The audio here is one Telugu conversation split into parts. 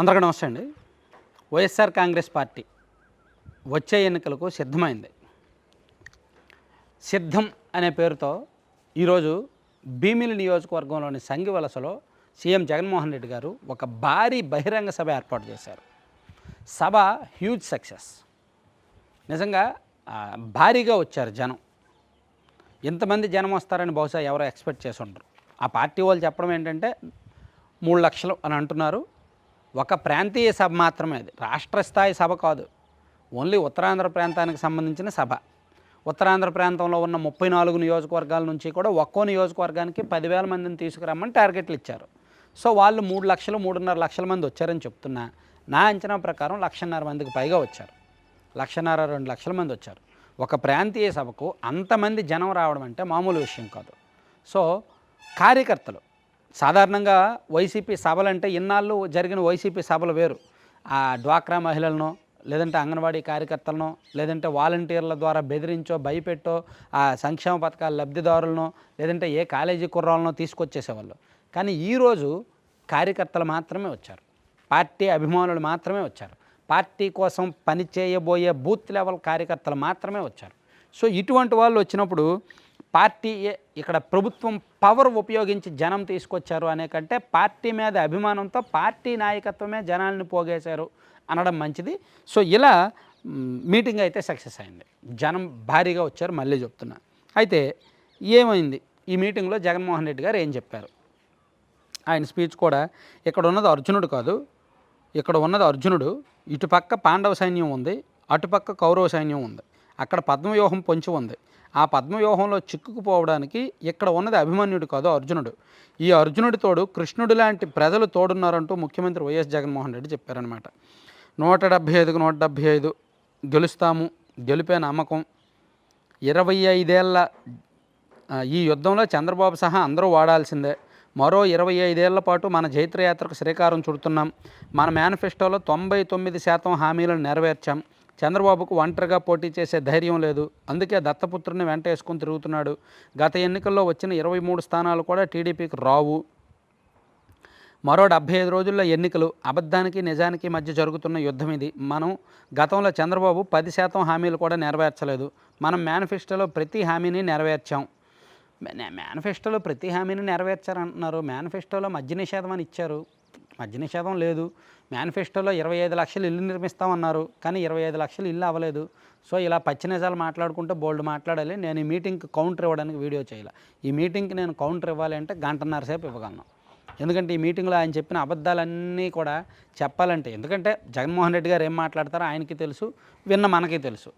అందరికీ నమస్తే అండి. వైఎస్ఆర్ కాంగ్రెస్ పార్టీ వచ్చే ఎన్నికలకు సిద్ధమైంది. సిద్ధం అనే పేరుతో ఈరోజు భీమిలి నియోజకవర్గంలోని సంగివలసలో సీఎం జగన్మోహన్ రెడ్డి గారు ఒక భారీ బహిరంగ సభ ఏర్పాటు చేశారు. సభ హ్యూజ్ సక్సెస్ నిజంగా భారీగా వచ్చారు జనం. ఎంతమంది జనం వస్తారని బహుశా ఎవరో ఎక్స్పెక్ట్ చేసి ఉండరు ఆ పార్టీ వాళ్ళు చెప్పడం ఏంటంటే మూడు లక్షలు అని అంటున్నారు. ఒక ప్రాంతీయ సభ మాత్రమే అది. రాష్ట్ర స్థాయి సభ కాదు. ఓన్లీ ఉత్తరాంధ్ర ప్రాంతానికి సంబంధించిన సభ. ఉత్తరాంధ్ర ప్రాంతంలో ఉన్న ముప్పై నాలుగు నియోజకవర్గాల నుంచి కూడా ఒక్కో నియోజకవర్గానికి పదివేల మందిని తీసుకురమ్మని టార్గెట్లు ఇచ్చారు. సో వాళ్ళు మూడు లక్షలు మూడున్నర లక్షల మంది వచ్చారని చెప్తున్నా. నా అంచనా ప్రకారం లక్షన్నర మందికి పైగా వచ్చారు. లక్షన్నర రెండు లక్షల మంది వచ్చారు. ఒక ప్రాంతీయ సభకు అంతమంది జనం రావడం అంటే మామూలు విషయం కాదు. సో కార్యకర్తలు సాధారణంగా వైసీపీ సభలంటే ఇన్నాళ్ళు జరిగిన వైసీపీ సభలు వేరు. ఆ డ్వాక్రా మహిళలను లేదంటే అంగన్వాడీ కార్యకర్తలను లేదంటే వాలంటీర్ల ద్వారా బెదిరించో భయపెట్టో ఆ సంక్షేమ పథకాల లబ్ధిదారులను లేదంటే ఏ కాలేజీ కుర్రాలను తీసుకొచ్చేసేవాళ్ళు. కానీ ఈరోజు కార్యకర్తలు మాత్రమే వచ్చారు. పార్టీ అభిమానులు మాత్రమే వచ్చారు. పార్టీ కోసం పని చేయబోయే బూత్ లెవెల్ కార్యకర్తలు మాత్రమే వచ్చారు. సో ఇటువంటి వాళ్ళు వచ్చినప్పుడు పార్టీ ఇక్కడ ప్రభుత్వం పవర్ ఉపయోగించి జనం తీసుకొచ్చారు అనే కంటే పార్టీ మీద అభిమానంతో పార్టీ నాయకత్వమే జనాల్ని పోగేశారు అనడం మంచిది. సో ఇలా మీటింగ్ అయితే సక్సెస్ అయింది. జనం భారీగా వచ్చారు మళ్ళీ చెప్తున్నా. అయితే ఏమైంది? ఈ మీటింగ్లో జగన్మోహన్ రెడ్డి గారు ఏం చెప్పారు? ఆయన స్పీచ్ కూడా ఇక్కడ ఉన్నది అర్జునుడు కాదు. ఇక్కడ ఉన్నది అర్జునుడు ఇటుపక్క పాండవ సైన్యం ఉంది అటుపక్క కౌరవ సైన్యం ఉంది. అక్కడ పద్మవ్యూహం పొంచి ఉంది. ఆ పద్మవ్యూహంలో చిక్కుకుపోవడానికి ఇక్కడ ఉన్నది అభిమన్యుడు కాదు అర్జునుడు. ఈ అర్జునుడి తోడు కృష్ణుడు లాంటి ప్రజలు తోడున్నారంటూ ముఖ్యమంత్రి వైఎస్ జగన్మోహన్ రెడ్డి చెప్పారనమాట నూట డెబ్భై ఐదుకు నూట డెబ్భై ఐదు గెలుస్తాము గెలిపే నమ్మకం. ఇరవై ఐదేళ్ళ ఈ యుద్ధంలో చంద్రబాబు సహా అందరూ వాడాల్సిందే. మరో ఇరవై ఐదేళ్ళ పాటు మన జైత్రయాత్రకు శ్రీకారం చుడుతున్నాం. మన మేనిఫెస్టోలో తొంభై తొమ్మిది శాతం హామీలను నెరవేర్చాం. చంద్రబాబుకు ఒంటరిగా పోటీ చేసే ధైర్యం లేదు. అందుకే దత్తపుత్రుని వెంట వేసుకొని తిరుగుతున్నాడు. గత ఎన్నికల్లో వచ్చిన ఇరవై మూడు స్థానాలు కూడా టీడీపీకి రావు. మరో డెబ్బై ఐదు రోజుల్లో ఎన్నికలు అబద్ధానికి నిజానికి మధ్య జరుగుతున్న యుద్ధం ఇది. మనం గతంలో చంద్రబాబు పది శాతం హామీలు కూడా నెరవేర్చలేదు. మనం మేనిఫెస్టోలో ప్రతి హామీని నెరవేర్చాం. మేనిఫెస్టోలో ప్రతి హామీని నెరవేర్చారంటున్నారు మేనిఫెస్టోలో మద్య నిషేధం అని ఇచ్చారు. మధ్య నిషేధం లేదు. మేనిఫెస్టోలో ఇరవై ఐదు లక్షలు ఇల్లు నిర్మిస్తామన్నారు. కానీ ఇరవై ఐదు లక్షలు ఇల్లు అవ్వలేదు. సో ఇలా పచ్చి నిజాలు మాట్లాడుకుంటే బోల్డ్ మాట్లాడాలి. నేను ఈ మీటింగ్కి కౌంటర్ ఇవ్వడానికి వీడియో చేయాలి. ఈ మీటింగ్కి నేను కౌంటర్ ఇవ్వాలి అంటే గంటన్నర సేపు ఇవ్వగలను. ఎందుకంటే ఈ మీటింగ్లో ఆయన చెప్పిన అబద్ధాలన్నీ కూడా చెప్పాలంటే ఎందుకంటే జగన్మోహన్ రెడ్డి గారు ఏం మాట్లాడతారో ఆయనకి తెలుసు విన్న మనకి తెలుసు.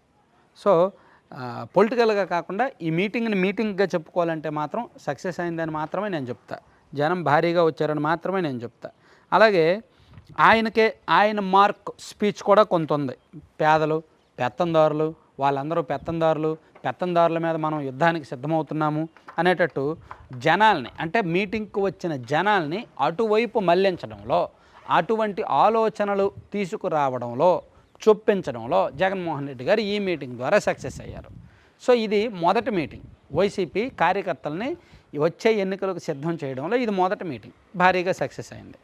సో పొలిటికల్గా కాకుండా ఈ మీటింగ్ని మీటింగ్గా చెప్పుకోవాలంటే మాత్రం సక్సెస్ అయిందని మాత్రమే నేను చెప్తా. జనం భారీగా వచ్చారని మాత్రమే నేను చెప్తా. అలాగే ఆయనకే ఆయన మార్క్ స్పీచ్ కూడా కొంత ఉంది పేదలు పెత్తందారులు వాళ్ళందరూ పెత్తందారులు పెత్తందారుల మీద మనం యుద్ధానికి సిద్ధమవుతున్నాము అనేటట్టు జనాల్ని అంటే మీటింగ్కి వచ్చిన జనాల్ని అటువైపు మళ్ళించడంలో అటువంటి ఆలోచనలు తీసుకురావడంలో చొప్పించడంలో జగన్మోహన్ రెడ్డి గారు ఈ మీటింగ్ ద్వారా సక్సెస్ అయ్యారు. సో ఇది మొదటి మీటింగ్. వైసీపీ కార్యకర్తల్ని వచ్చే ఎన్నికలకు సిద్ధం చేయడంలో ఇది మొదటి మీటింగ్. భారీగా సక్సెస్ అయింది.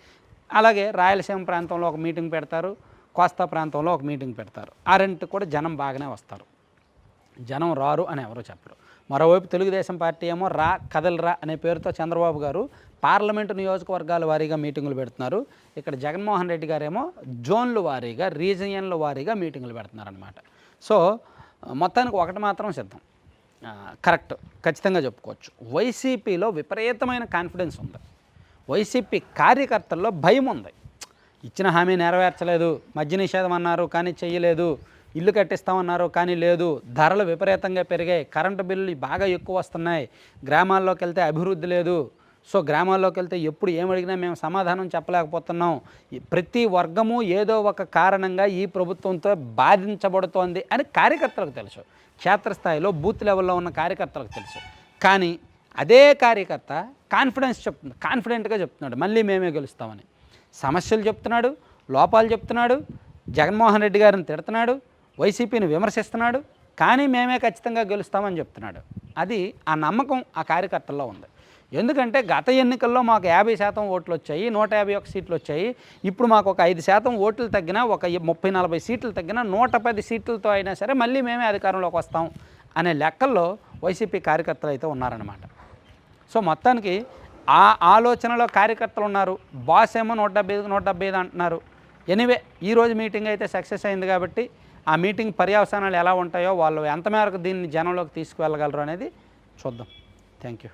అలాగే రాయలసీమ ప్రాంతంలో ఒక మీటింగ్ పెడతారు కోస్తా ప్రాంతంలో ఒక మీటింగ్ పెడతారు. ఆ రెంట్ కూడా జనం బాగానే వస్తారు. జనం రారు అని ఎవరు చెప్పరు. మరోవైపు తెలుగుదేశం పార్టీ ఏమో రా కదలరా అనే పేరుతో చంద్రబాబు గారు పార్లమెంటు నియోజకవర్గాల వారీగా మీటింగులు పెడుతున్నారు. ఇక్కడ జగన్మోహన్ రెడ్డి గారేమో జోన్ల వారీగా రీజియన్ల వారీగా మీటింగులు పెడుతున్నారు అనమాట సో మొత్తానికి ఒకటి మాత్రం సిద్ధం. కరెక్ట్. ఖచ్చితంగా చెప్పుకోవచ్చు. వైసీపీలో విపరీతమైన కాన్ఫిడెన్స్ ఉంది. వైసీపీ కార్యకర్తల్లో భయం ఉంది. ఇచ్చిన హామీ నెరవేర్చలేదు మద్య నిషేధం అన్నారు కానీ చేయలేదు ఇల్లు కట్టిస్తామన్నారు కానీ లేదు ధరలు విపరీతంగా పెరిగాయి కరెంటు బిల్లులు బాగా ఎక్కువ వస్తున్నాయి గ్రామాల్లోకి వెళ్తే అభివృద్ధి లేదు. సో గ్రామాల్లోకి వెళ్తే ఎప్పుడు ఏమడిగినా మేము సమాధానం చెప్పలేకపోతున్నాం. ప్రతి వర్గము ఏదో ఒక కారణంగా ఈ ప్రభుత్వంతో బాధించబడుతోంది అని కార్యకర్తలకు తెలుసు. క్షేత్రస్థాయిలో బూత్ లెవెల్లో ఉన్న కార్యకర్తలకు తెలుసు. కానీ అదే కార్యకర్త కాన్ఫిడెన్స్ చెప్తుంది కాన్ఫిడెంట్గా చెప్తున్నాడు మళ్ళీ మేమే గెలుస్తామని. సమస్యలు చెప్తున్నాడు లోపాలు చెప్తున్నాడు జగన్మోహన్ రెడ్డి గారిని తిడుతున్నాడు వైసీపీని విమర్శిస్తున్నాడు కానీ మేమే ఖచ్చితంగా గెలుస్తామని చెప్తున్నాడు. అది ఆ నమ్మకం ఆ కార్యకర్తల్లో ఉంది. ఎందుకంటే గత ఎన్నికల్లో మాకు యాభై శాతం ఓట్లు వచ్చాయి నూట యాభై ఒక సీట్లు వచ్చాయి. ఇప్పుడు మాకు ఒక ఐదు శాతం ఓట్లు తగ్గినా ఒక ముప్పై నలభై సీట్లు తగ్గినా నూట పది సీట్లతో అయినా సరే మళ్ళీ మేమే అధికారంలోకి వస్తాం అనే లెక్కల్లో వైసీపీ కార్యకర్తలు అయితే ఉన్నారన్నమాట. సో మొత్తానికి ఆ ఆలోచనలో కార్యకర్తలు ఉన్నారు. బాస్ ఏమో నూట డెబ్బై ఐదు నూట డెబ్బై ఐదు అంటున్నారు. ఎనీవే ఈరోజు మీటింగ్ అయితే సక్సెస్ అయింది కాబట్టి ఆ మీటింగ్ పర్యవసానాలు ఎలా ఉంటాయో వాళ్ళు ఎంత మేరకు దీన్ని జనంలోకి తీసుకువెళ్ళగలరు అనేది చూద్దాం. Thank you.